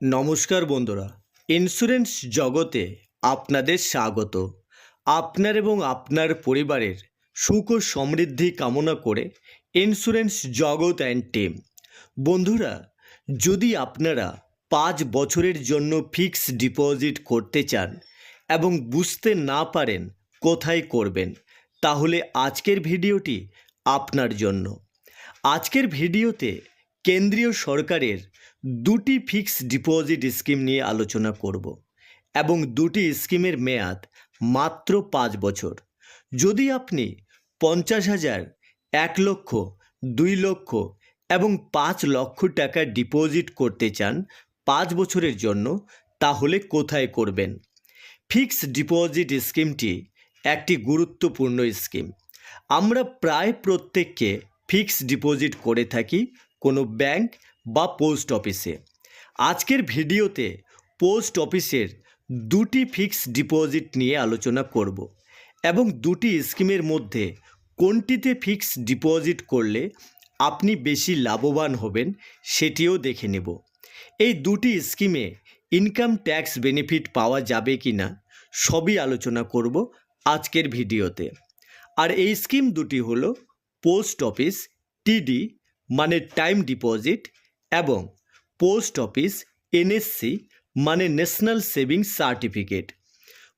নমস্কার বন্ধুরা। ইন্স্যুরেন্স জগতে আপনাদের স্বাগত। আপনার এবং আপনার পরিবারের সুখ ও সমৃদ্ধি কামনা করে ইন্স্যুরেন্স জগৎ অ্যান্ড টিম বন্ধুরা, যদি আপনারা পাঁচ বছরের জন্য ফিক্স ডিপোজিট করতে চান এবং বুঝতে না পারেন কোথায় করবেন, তাহলে আজকের ভিডিওটি আপনার জন্য। আজকের ভিডিওতে কেন্দ্রীয় সরকারের দুটি ফিক্সড ডিপোজিট স্কিম নিয়ে আলোচনা করব এবং দুটি স্কিমের মেয়াদ মাত্র পাঁচ বছর। যদি আপনি পঞ্চাশ হাজার, এক লক্ষ, দুই লক্ষ এবং পাঁচ লক্ষ টাকা ডিপোজিট করতে চান পাঁচ বছরের জন্য, তাহলে কোথায় করবেন? ফিক্সড ডিপোজিট স্কিমটি একটি গুরুত্বপূর্ণ স্কিম। আমরা প্রায় প্রত্যেককে ফিক্সড ডিপোজিট করে থাকি, কোনো ব্যাংক বা পোস্ট অফিসে। আজকের ভিডিওতে পোস্ট অফিসের দুটি ফিক্স ডিপোজিট নিয়ে আলোচনা করব এবং দুটি স্কিমের মধ্যে কোনটিতে ফিক্স ডিপোজিট করলে আপনি বেশি লাভবান হবেন সেটিও দেখে নেব। এই দুটি স্কিমে ইনকাম ট্যাক্স বেনিফিট পাওয়া যাবে কি না সবই আলোচনা করব আজকের ভিডিওতে। আর এই স্কিম দুটি হলো পোস্ট অফিস, টিডি মানে টাইম ডিপোজিট এবং পোস্ট অফিস, এনএসসি মানে ন্যাশনাল সেভিংস সার্টিফিকেট।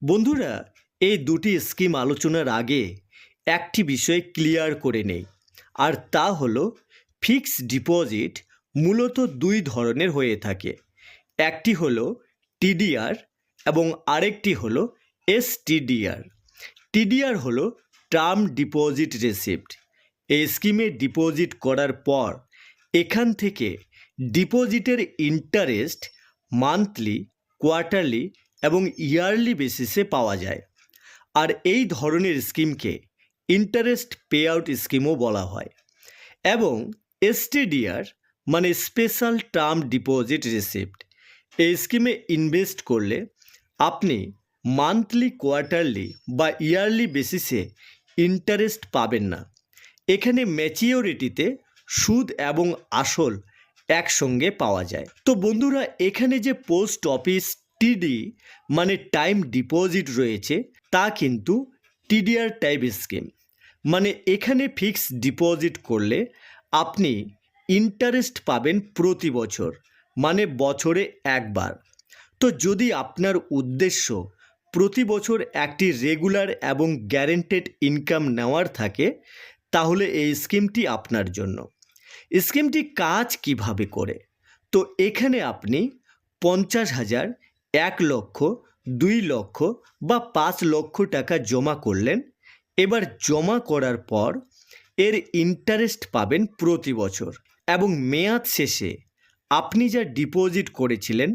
বন্ধুরা, এই দুটি স্কিম আলোচনার আগে একটি বিষয় ক্লিয়ার করে নেই, আর তা হলো ফিক্সড ডিপোজিট মূলত দুই ধরনের হয়ে থাকে। একটি হলো টিডিআর এবং আরেকটি হলো এসটিডিআর। টিডিআর হলো টার্ম ডিপোজিট রেসিপ্ট। এই স্কিমে ডিপোজিট করার পর এখান থেকে ডিপোজিটের ইন্টারেস্ট মান্থলি, কোয়ার্টারলি এবং ইয়ারলি বেসিসে পাওয়া যায়। আর এই ধরনের স্কিমকে ইন্টারেস্ট পে আউট স্কিমও বলা হয়। এবং এসটিডিআর মানে স্পেশাল টার্ম ডিপোজিট রিসিপ্ট, এই স্কিমে ইনভেস্ট করলে আপনি মান্থলি, কোয়ার্টারলি বা ইয়ারলি বেসিসে ইন্টারেস্ট পাবেন না। এখানে ম্যাচিওরিটিতে সুদ এবং আসল একসঙ্গে পাওয়া যায়। তো বন্ধুরা, এখানে যে পোস্ট অফিস টিডি মানে টাইম ডিপোজিট রয়েছে, তা কিন্তু টিডিআর টাইপ স্কিম। মানে এখানে ফিক্স ডিপোজিট করলে আপনি ইন্টারেস্ট পাবেন প্রতি বছর মানে বছরে একবার। তো যদি আপনার উদ্দেশ্য প্রতি বছর একটি রেগুলার এবং গ্যারেন্টেড ইনকাম নেওয়ার থাকে, তাহলে এই স্কিমটি আপনার জন্য। স্কিমটি কাজ কীভাবে করে? তো এখানে আপনি পঞ্চাশ হাজার, এক লক্ষ, দুই লক্ষ বা পাঁচ লক্ষ টাকা জমা করলেন। এবার জমা করার পর এর ইন্টারেস্ট পাবেন প্রতি বছর এবং মেয়াদ শেষে আপনি যা ডিপোজিট করেছিলেন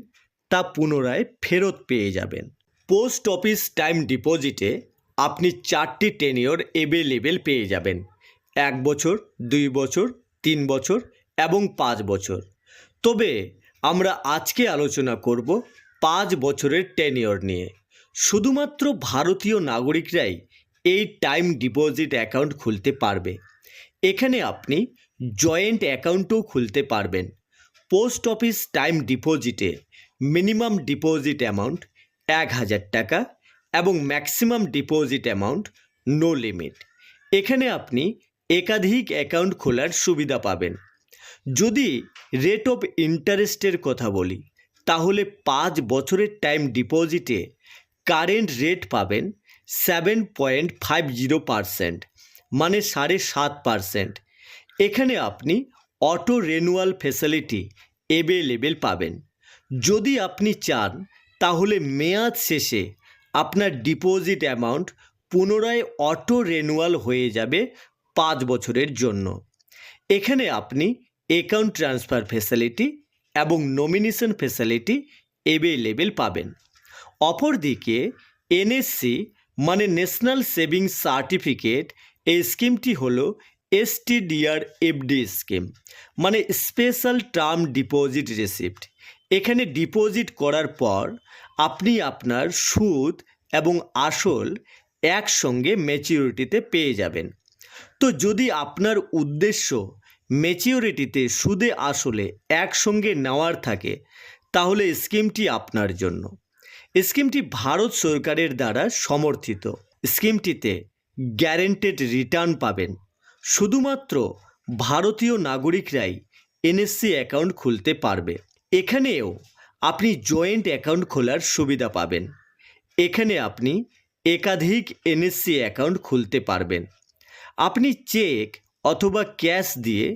তা পুনরায় ফেরত পেয়ে যাবেন। পোস্ট অফিস টাইম ডিপোজিটে আপনি চারটি টেনিওর এভেলেবেল পেয়ে যাবেন। এক বছর, দুই বছর তিন বছর এবং পাঁচ বছর। তবে আমরা আজকে আলোচনা করব পাঁচ বছরের টেনিওর নিয়ে। শুধুমাত্র ভারতীয় নাগরিকরাই এই টাইম ডিপোজিট অ্যাকাউন্ট খুলতে পারবে। এখানে আপনি জয়েন্ট অ্যাকাউন্টও খুলতে পারবেন। পোস্ট অফিস টাইম ডিপোজিটে মিনিমাম ডিপোজিট অ্যামাউন্ট এক হাজার টাকা এবং maximum deposit amount no limit এখানে আপনি একাধিক অ্যাকাউন্ট খোলার সুবিধা পাবেন। যদি রেট অফ ইন্টারেস্টের কথা বলি, তাহলে পাঁচ বছরের টাইম ডিপোজিটে কারেন্ট রেট পাবেন seven point five zero percent মানে সাড়ে সাত পারসেন্ট এখানে আপনি অটো রেনুয়াল ফেসিলিটি এভেলেবেল পাবেন। যদি আপনি চান, তাহলে মেয়াদ শেষে আপনার ডিপোজিট অ্যামাউন্ট পুনরায় অটো রেনুয়াল হয়ে যাবে পাঁচ বছরের জন্য। এখানে আপনি অ্যাকাউন্ট ট্রান্সফার ফেসিলিটি এবং নমিনেশন ফেসিলিটি এভেলেবেল পাবেন। অপরদিকে এনএসসি মানে ন্যাশনাল সেভিংস সার্টিফিকেট এই স্কিমটি হলো এসটিডিআর এফডি স্কিম মানে স্পেশাল টার্ম ডিপোজিট রিসিপ্ট এখানে ডিপোজিট করার পর আপনি আপনার সুদ এবং আসল একসঙ্গে ম্যাচিউরিটিতে পেয়ে যাবেন। তো যদি আপনার উদ্দেশ্য ম্যাচিউরিটিতে সুদে আসলে একসঙ্গে নেওয়ার থাকে, তাহলে স্কিমটি আপনার জন্য। স্কিমটি ভারত সরকারের দ্বারা সমর্থিত। স্কিমটিতে গ্যারেন্টেড রিটার্ন পাবেন। শুধুমাত্র ভারতীয় নাগরিকরাই এনএসসি অ্যাকাউন্ট খুলতে পারবে। এখানেও আপনি জয়েন্ট অ্যাকাউন্ট খোলার সুবিধা পাবেন। এখানে আপনি একাধিক এনএসসি অ্যাকাউন্ট খুলতে পারবেন। আপনি চেক অথবা ক্যাশ দিয়ে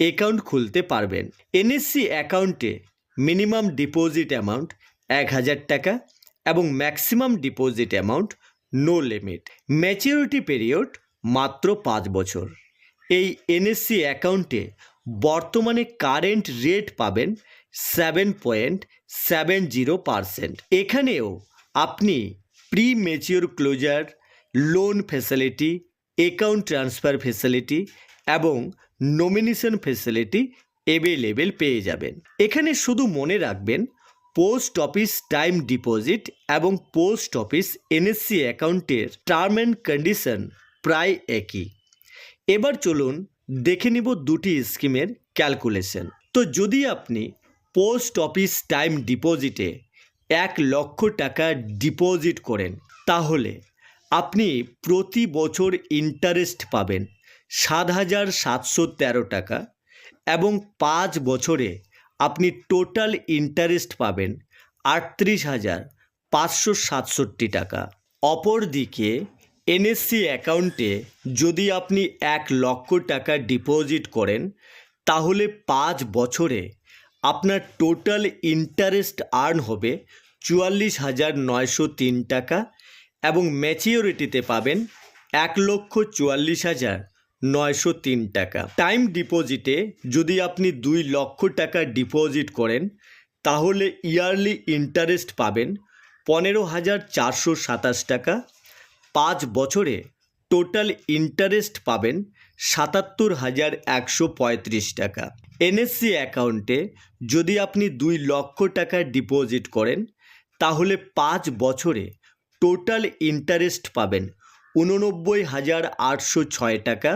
অ্যাকাউন্ট খুলতে পারবেন। এনএসসি অ্যাকাউন্টে মিনিমাম ডিপোজিট অ্যামাউন্ট এক হাজার টাকা এবং maximum deposit amount no limit. Maturity period মাত্র পাঁচ বছর। এই এনএসসি অ্যাকাউন্টে বর্তমানে কারেন্ট রেট পাবেন seven point seven zero percent. এখানেও আপনি premature closure, loan facility account transfer facility এবং নমিনেশন ফেসিলিটি অ্যাভেলেবেল পেয়ে যাবেন। এখানে শুধু মনে রাখবেন পোস্ট অফিস টাইম ডিপোজিট এবং পোস্ট অফিস এনএসসি অ্যাকাউন্টের টার্ম অ্যান্ড কন্ডিশন প্রায় একই। এবার চলুন দেখে নিব দুটি স্কিমের ক্যালকুলেশন তো যদি আপনি পোস্ট অফিস টাইম ডিপোজিটে এক লক্ষ টাকা ডিপোজিট করেন, তাহলে আপনি প্রতি বছর ইন্টারেস্ট পাবেন সাত হাজার সাতশো তেরো টাকা এবং পাঁচ বছরে আপনি টোটাল ইন্টারেস্ট পাবেন আটত্রিশ হাজার পাঁচশো সাতষট্টি টাকা। অপরদিকে এনএসসি অ্যাকাউন্টে যদি আপনি এক লক্ষ টাকা ডিপোজিট করেন, তাহলে পাঁচ বছরে আপনার টোটাল ইন্টারেস্ট আর্ন হবে চুয়াল্লিশ হাজার নয়শো তিন টাকা এবং ম্যাচিওরিটিতে পাবেন এক লক্ষ চুয়াল্লিশ হাজার নয়শো তিন টাকা। টাইম ডিপোজিটে যদি আপনি দুই লক্ষ টাকা ডিপোজিট করেন, তাহলে ইয়ারলি ইন্টারেস্ট পাবেন পনেরো হাজার চারশো সাতাশ টাকা। পাঁচ বছরে টোটাল ইন্টারেস্ট পাবেন সাতাত্তর হাজার একশো পঁয়ত্রিশ টাকা। এনএসসি অ্যাকাউন্টে যদি আপনি দুই লক্ষ টাকা ডিপোজিট করেন, তাহলে পাঁচ বছরে টোটাল ইন্টারেস্ট পাবেন উননব্বই হাজার আটশো ছয় টাকা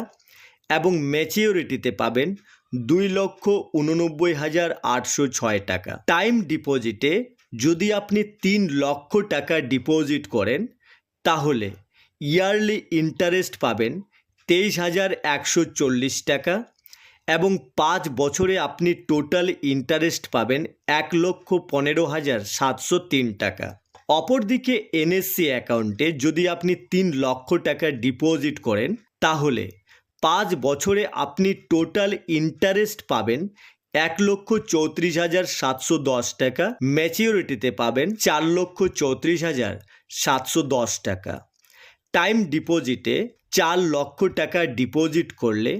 এবং ম্যাচিওরিটিতে পাবেন দুই লক্ষ উননব্বই হাজার আটশো ছয় টাকা। টাইম ডিপোজিটে যদি আপনি তিন লক্ষ টাকা ডিপোজিট করেন, তাহলে ইয়ারলি ইন্টারেস্ট পাবেন তেইশ হাজার একশো চল্লিশ টাকা এবং পাঁচ বছরে আপনি টোটাল ইন্টারেস্ট পাবেন এক লক্ষ পনেরো হাজার সাতশো তিন টাকা। অপরদিকে এনএসসি অ্যাকাউন্টে যদি আপনি তিন লক্ষ টাকা ডিপোজিট করেন, তাহলে পাঁচ বছরে আপনি টোটাল ইন্টারেস্ট পাবেন এক লক্ষ চৌত্রিশ হাজার সাতশো দশ টাকা ম্যাচিওরিটিতে পাবেন চার লক্ষ চৌত্রিশ হাজার সাতশো দশ টাকা। টাইম ডিপোজিটে চার লক্ষ টাকা ডিপোজিট করলে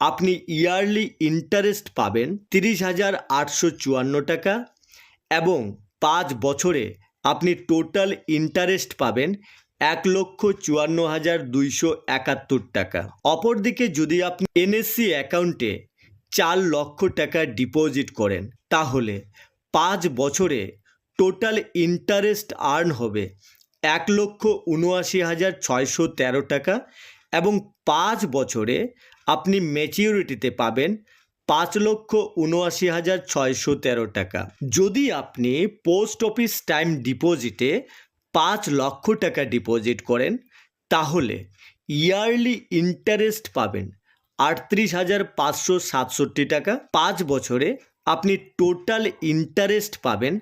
আপনি ইয়ারলি ইন্টারেস্ট পাবেন তিরিশ হাজার আটশো চুয়ান্ন টাকা এবং পাঁচ বছরে আপনি টোটাল ইন্টারেস্ট পাবেন এক লক্ষ চুয়ান্ন হাজার দুইশো একাত্তর টাকা। অপরদিকে যদি আপনি এনএসসি অ্যাকাউন্টে চার লক্ষ টাকা ডিপোজিট করেন, তাহলে পাঁচ বছরে টোটাল ইন্টারেস্ট আর্ন হবে এক লক্ষ উনআশি হাজার ছয়শো তেরো টাকা এবং পাঁচ বছরে আপনি ম্যাচিউরিটিতে পাবেন পাঁচ লক্ষ উনআশি হাজার ছয়শো তেরো টাকা। যদি আপনি পোস্ট অফিস টাইম ডিপোজিটে পাঁচ লক্ষ টাকা ডিপোজিট করেন, তাহলে ইয়ারলি ইন্টারেস্ট পাবেন আটত্রিশ হাজার পাঁচশো সাতষট্টি টাকা। পাঁচ বছরে আপনি টোটাল ইন্টারেস্ট পাবেন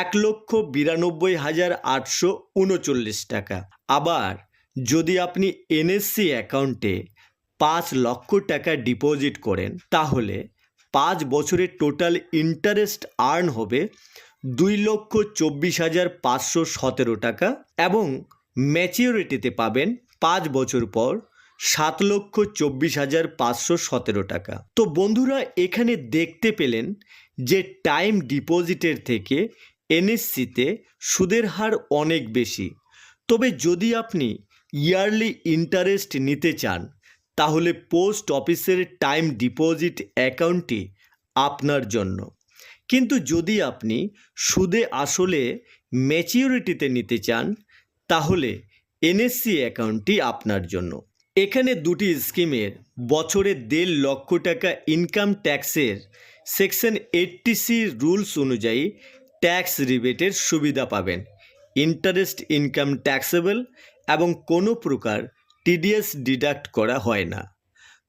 এক লক্ষ বিরানব্বই হাজার আটশো উনচল্লিশ টাকা। আবার যদি আপনি এনএসসি অ্যাকাউন্টে পাঁচ লক্ষ টাকা ডিপোজিট করেন, তাহলে পাঁচ বছরের টোটাল ইন্টারেস্ট আর্ন হবে দুই লক্ষ চব্বিশ হাজার পাঁচশো সতেরো টাকা এবং ম্যাচিওরিটিতে পাবেন পাঁচ বছর পর সাত লক্ষ চব্বিশ হাজার পাঁচশো সতেরো টাকা। তো বন্ধুরা, এখানে দেখতে পেলেন যে টাইম ডিপোজিটের থেকে এনএসসিতে সুদের হার অনেক বেশি। তবে যদি আপনি ইয়ারলি ইন্টারেস্ট নিতে চান তাহলে পোস্ট অফিসের টাইম ডিপোজিট অ্যাকাউন্টটি আপনার জন্য। কিন্তু যদি আপনি সুদে আসলে ম্যাচিউরিটিতে নিতে চান, তাহলে এনএসসি অ্যাকাউন্টটি আপনার জন্য। এখানে দুটি স্কিমের বছরে দেড় লক্ষ টাকা ইনকাম ট্যাক্সের সেকশন এইটটি সি রুলস অনুযায়ী ট্যাক্স রিবেটের সুবিধা পাবেন। ইন্টারেস্ট ইনকাম ট্যাক্সেবল এবং কোনো প্রকার টিডিএস ডিডাক্ট করা হয় না।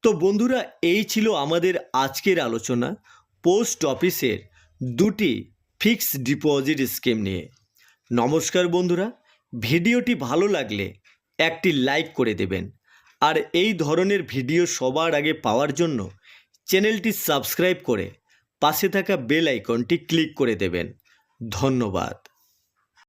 তো বন্ধুরা, এই ছিল আমাদের আজকের আলোচনা পোস্ট অফিসের দুটি ফিক্সড ডিপোজিট স্কিম নিয়ে। নমস্কার বন্ধুরা, ভিডিওটি ভালো লাগলে একটি লাইক করে দেবেন। আর এই ধরনের ভিডিও সবার আগে পাওয়ার জন্য চ্যানেলটি সাবস্ক্রাইব করে পাশে থাকা বেল আইকনটি ক্লিক করে দেবেন। ধন্যবাদ।